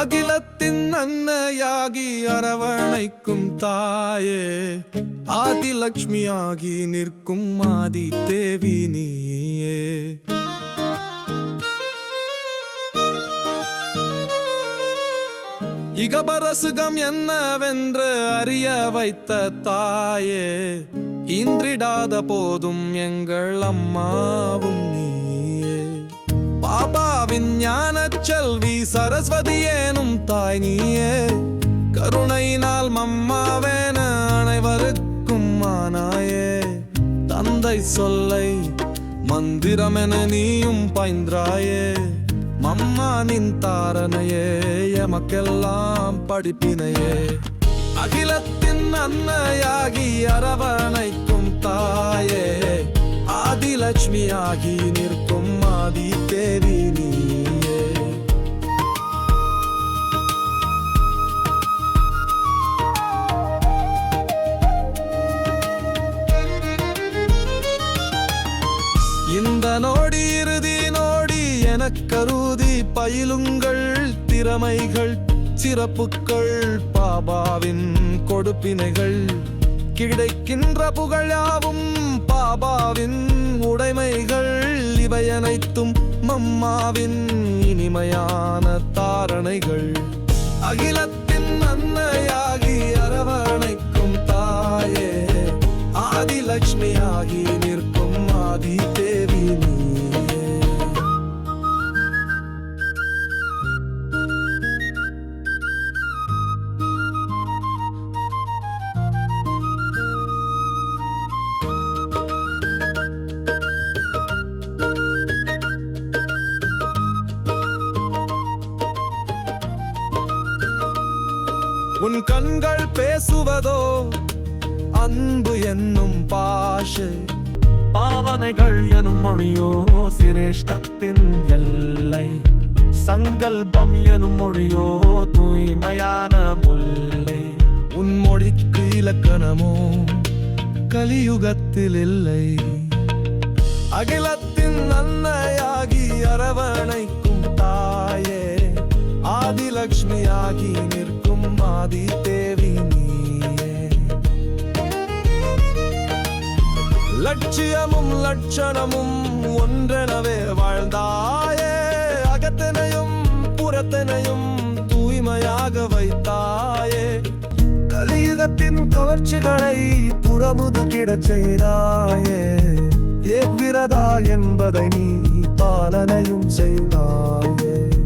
அகிலத்தின் அன்னையாகி அரவணைக்கும் தாயே. ஆதிலக்ஷ்மியாகி நிற்கும் ஆதி தேவி நீயே. இகபரசுகம் என்னவென்று அறிய வைத்த தாயே இன்றிடாத போதும் எங்கள் அம்மாவும் நீயே. பாபாவின் ஞானச் செல்வி சரஸ்வதி ஏனும் தாய் நீயே கருணையினால் மம்மாவேன அனைவருக்கும் மானாயே தந்தை சொல்லை மந்திரமென நீயும் பைந்திராயே மம்மானின் தாரணையே எமக்கெல்லாம் படிப்பினையே அகிலத்தின் அன்னையாகி அரவணைக்கும் தாயே லட்சுமியாகி நிற்கும் ஆதி தேவி நீயே இந்த நோடி இறுதி நோடி எனக் கருதி பயிலுங்கள் திறமைகள் சிறப்புகள் பாபாவின் கொடுப்பினைகள் கிடைக்கின்ற புகழாவும் பாபாவின் இவை அனைத்தும் மம்மாவின் இனிமையான தாரணைகள். அகிலத்தின் அந்த உன் கண்கள் பேசுவதோ? அன்பு என்னும் பாஷை. பாவனைகள் எனும் மொழியோ சிரேஷ்டத்தின் எல்லை. சங்கல்பம் எனும் மொழியோ தூய்மையான முல்லை. உன் மொழிக்கு இலக்கணமோ கலியுகத்தில் இல்லை. அகிலத்தின் அன்னையாகி அரவணைக்கும் தாயே ஆதிலக்ஷ்மியாகி நிற்கும் ஆதி தேவி நீயே லட்சியமும் லட்சணமும் ஒன்றெனவே வாழ்ந்தாயே. அகத்தனையும் புறத்தனையும் தூய்மையாக வைத்தாயே. கலியுகத்தின் கவர்ச்சிகளை புறமுது கிடச் செய்தாயே. எவ்விரதா என்பதை நீ பாலனையும் செய்தாயே.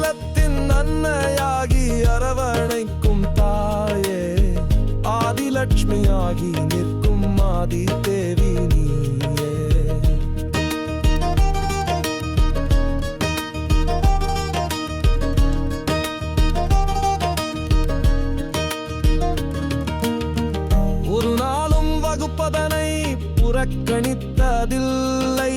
அகிலத்தின் அன்னையாகி அரவணைக்கும் தாயே ஆதிலட்சுமியாகி நிற்கும் ஆதி தேவி நீயே. ஒரு நாளும் வகுப்பதனை புறக்கணித்ததில்லை.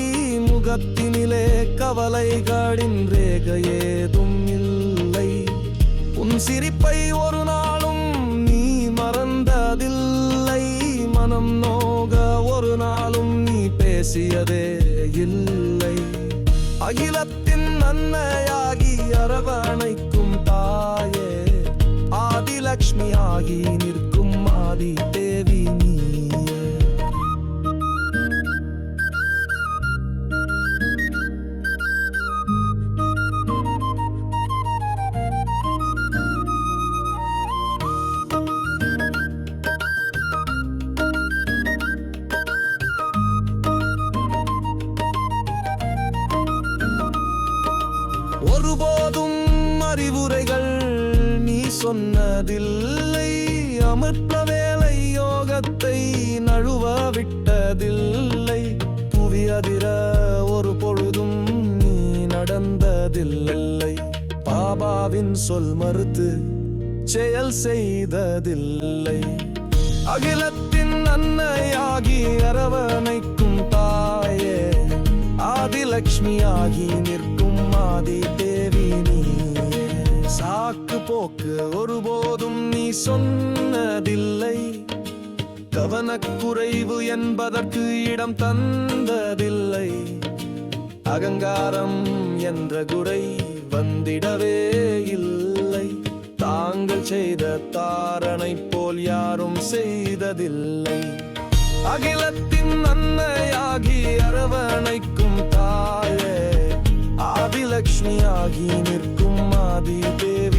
முகத்தினிலே கவலைகளின் ரேக ஏதும் இல்லை. உன் சிரிப்பை ஒரு நாளும் நீ மறந்ததில்லை. மனம் நோக ஒரு நாளும் நீ பேசியதே இல்லை. அகிலத்தின் அன்னையாகி அரவணைக்கும் தாயே ஆதிலக்ஷ்மி ஆகி நிற்கும் ஆதி தேவி. அறிவுரைகள் நீ சொன்னதில்லை. அமர்த்த வேலை யோகத்தை நழுவ விட்டதில்லை. புவி அதிர ஒரு பொழுதும் நீ நடந்ததில்லை. பாபாவின் சொல் மறுத்து செயல் செய்ததில்லை. அகிலத்தின் அன்னையாகி சொன்னதில்லை. கவனக்குறைவு என்பதற்கு இடம் தந்ததில்லை. அகங்காரம் என்ற குறை வந்திடவே இல்லை. தாங்கள் செய்த தாரணை போல் யாரும் செய்ததில்லை. அகிலத்தின் அன்னையாகி அரவணைக்கும் தாயே ஆதிலக்ஷ்மியாகி நிற்கும் ஆதி தேவி.